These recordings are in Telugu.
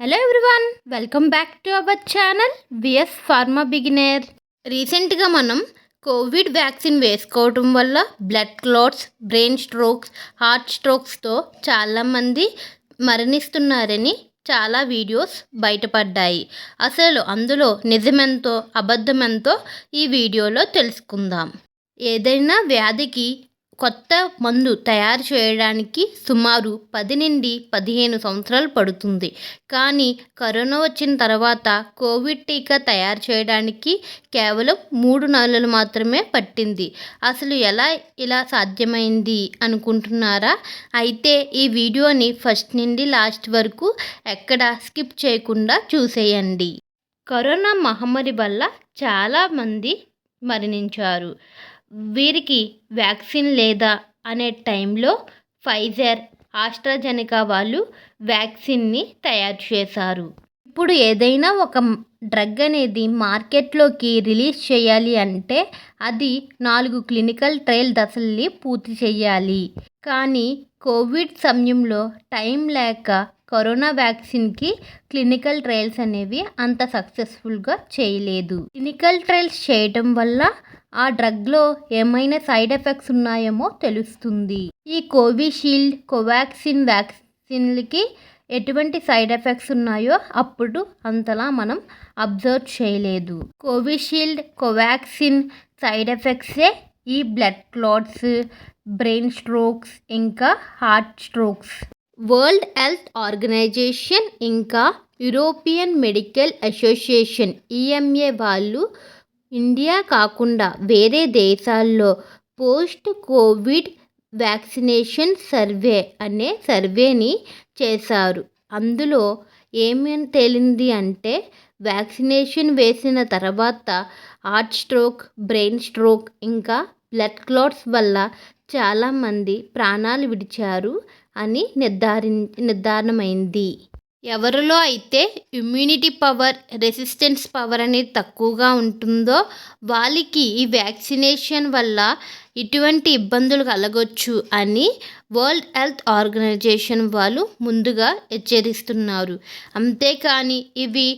Hello everyone welcome back to our channel VS pharma beginner రీసెంట్గా మనం కోవిడ్ వ్యాక్సిన్ వేసుకోవటం వల్ల blood clots brain strokes heart స్ట్రోక్స్తో చాలామంది మరణిస్తున్నారని చాలా వీడియోస్ బయటపడ్డాయి. అసలు అందులో నిజమెంతో అబద్ధమెంతో ఈ వీడియోలో తెలుసుకుందాం. ఏదైనా వ్యాధికి కొత్త మందు తయారు చేయడానికి సుమారు పది నుండి పదిహేను సంవత్సరాలు పడుతుంది. కానీ కరోనా వచ్చిన తర్వాత కోవిడ్ టీకా తయారు చేయడానికి కేవలం మూడు నెలలు మాత్రమే పట్టింది. అసలు ఎలా ఇలా సాధ్యమైంది అనుకుంటున్నారా? అయితే ఈ వీడియోని ఫస్ట్ నుండి లాస్ట్ వరకు ఎక్కడ స్కిప్ చేయకుండా చూసేయండి. కరోనా మహమ్మారి వల్ల చాలామంది మరణించారు. వీరికి వ్యాక్సిన్ లేదా అనే టైంలో ఫైజర్ ఆస్ట్రాజెనికా వాళ్ళు వ్యాక్సిన్ని తయారు చేశారు. ఇప్పుడు ఏదైనా ఒక డ్రగ్ అనేది మార్కెట్లోకి రిలీజ్ చేయాలి అంటే అది నాలుగు క్లినికల్ ట్రయల్ దశల్ని పూర్తి చేయాలి. కానీ కోవిడ్ సమయంలో టైం లేక కరోనా వ్యాక్సిన్కి క్లినికల్ ట్రయల్స్ అనేవి అంత సక్సెస్ఫుల్గా చేయలేదు. క్లినికల్ ట్రయల్స్ చేయటం వల్ల ఆ డ్రగ్లో ఏమైనా సైడ్ ఎఫెక్ట్స్ ఉన్నాయేమో తెలుస్తుంది. ఈ కోవిషీల్డ్ కోవాక్సిన్ వ్యాక్సిన్లకి ఎటువంటి సైడ్ ఎఫెక్ట్స్ ఉన్నాయో అప్పుడు అంతలా మనం అబ్జర్వ్ చేయలేదు. కోవిషీల్డ్ కోవాక్సిన్ సైడ్ ఎఫెక్ట్సే ఈ బ్లడ్ క్లాట్స్ బ్రెయిన్ స్ట్రోక్స్ ఇంకా heart strokes. World Health Organization ఇంకా యూరోపియన్ మెడికల్ అసోసియేషన్ ఈఎంఏ వాళ్ళు ఇండియా కాకుండా వేరే దేశాల్లో పోస్ట్ కోవిడ్ వ్యాక్సినేషన్ సర్వే అనే సర్వేని చేశారు. అందులో ఏమేమి తేలింది అంటే వ్యాక్సినేషన్ వేసిన తర్వాత హార్ట్ స్ట్రోక్ బ్రెయిన్ స్ట్రోక్ ఇంకా బ్లడ్ క్లాట్స్ వల్ల చాలామంది ప్రాణాలు విడిచారు అని నిర్ధారి నిర్ధారణమైంది. ఎవరిలో అయితే ఇమ్యూనిటీ పవర్ రెసిస్టెన్స్ పవర్ అనేది తక్కువగా ఉంటుందో వాళ్ళకి ఈ వ్యాక్సినేషన్ వల్ల ఇటువంటి ఇబ్బందులు కలగొచ్చు అని వరల్డ్ హెల్త్ ఆర్గనైజేషన్ వాళ్ళు ముందుగా హెచ్చరిస్తున్నారు. అంతేకాని ఇవి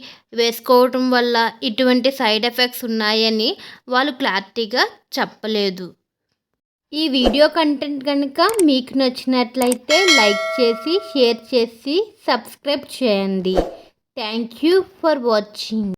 వేసుకోవటం వల్ల ఇటువంటి సైడ్ ఎఫెక్ట్స్ ఉన్నాయని వాళ్ళు క్లారిటీగా చెప్పలేదు. ఈ వీడియో కంటెంట్ కనుక మీకు నచ్చినట్లయితే లైక్ చేసి షేర్ చేసి సబ్స్క్రైబ్ చేయండి. Thank you for watching.